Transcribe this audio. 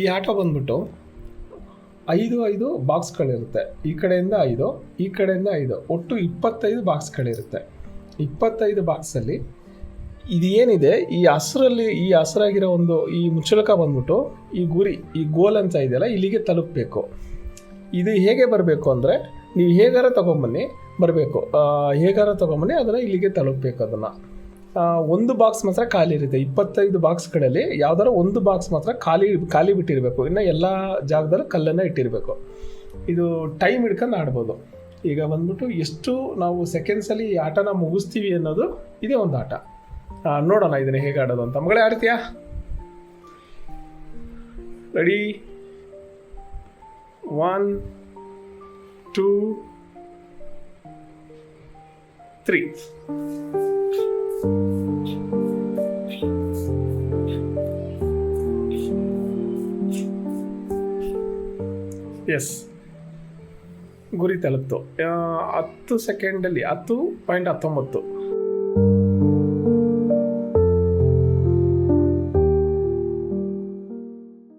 ಈ ಆಟೋ ಬಂದ್ಬಿಟ್ಟು ಐದು ಐದು ಬಾಕ್ಸ್ಗಳಿರುತ್ತೆ. ಈ ಕಡೆಯಿಂದ ಐದು, ಈ ಕಡೆಯಿಂದ ಐದು. ಒಟ್ಟು ಇಪ್ಪತ್ತೈದು ಬಾಕ್ಸ್ಗಳಿರುತ್ತೆ. ಇಪ್ಪತ್ತೈದು ಬಾಕ್ಸಲ್ಲಿ ಇದು ಏನಿದೆ ಈ ಹಸ್ರಲ್ಲಿ, ಈ ಹಸ್ರಾಗಿರೋ ಒಂದು ಈ ಮುಚ್ಚಳಕ ಬಂದ್ಬಿಟ್ಟು ಈ ಗುರಿ, ಈ ಗೋಲ್ ಅಂತ ಇದೆಯಲ್ಲ, ಇಲ್ಲಿಗೆ ತಲುಪಬೇಕು. ಇದು ಹೇಗೆ ಬರಬೇಕು ಅಂದರೆ, ನೀವು ಹೇಗಾರ ತೊಗೊಂಬನ್ನಿ, ಬರಬೇಕು. ಹೇಗಾರ ತೊಗೊಂಬನ್ನಿ, ಅದನ್ನು ಇಲ್ಲಿಗೆ ತಲುಪಬೇಕು ಅದನ್ನು. ಒಂದು ಬಾಕ್ಸ್ ಮಾತ್ರ ಖಾಲಿ ಇರುತ್ತೆ. ಇಪ್ಪತ್ತೈದು ಬಾಕ್ಸ್ಗಳಲ್ಲಿ ಯಾವ್ದಾರ ಒಂದು ಬಾಕ್ಸ್ ಮಾತ್ರ ಖಾಲಿ ಖಾಲಿ ಬಿಟ್ಟಿರಬೇಕು. ಇನ್ನು ಎಲ್ಲ ಜಾಗದಲ್ಲೂ ಕಲ್ಲನ್ನು ಇಟ್ಟಿರಬೇಕು. ಇದು ಟೈಮ್ ಹಿಡ್ಕೊಂಡು ಆಡ್ಬೋದು. ಈಗ ಬಂದ್ಬಿಟ್ಟು ಎಷ್ಟು ನಾವು ಸೆಕೆಂಡ್ಸಲ್ಲಿ ಈ ಆಟನ ಮುಗಿಸ್ತೀವಿ ಅನ್ನೋದು ಇದೇ ಒಂದು ಆಟ. ನೋಡೋಣ ಇದನ್ನ ಹೇಗೆ ಆಡೋದು ಅಂತ. ಮಗಳೇ, ಆಡ್ತೀಯಾ? Ready one two three yes ಗುರಿ ತಲುಪ್ತು. ಹತ್ತು ಸೆಕೆಂಡಲ್ಲಿ ಹತ್ತು ಪಾಯಿಂಟ್ ಹತ್ತೊಂಬತ್ತು.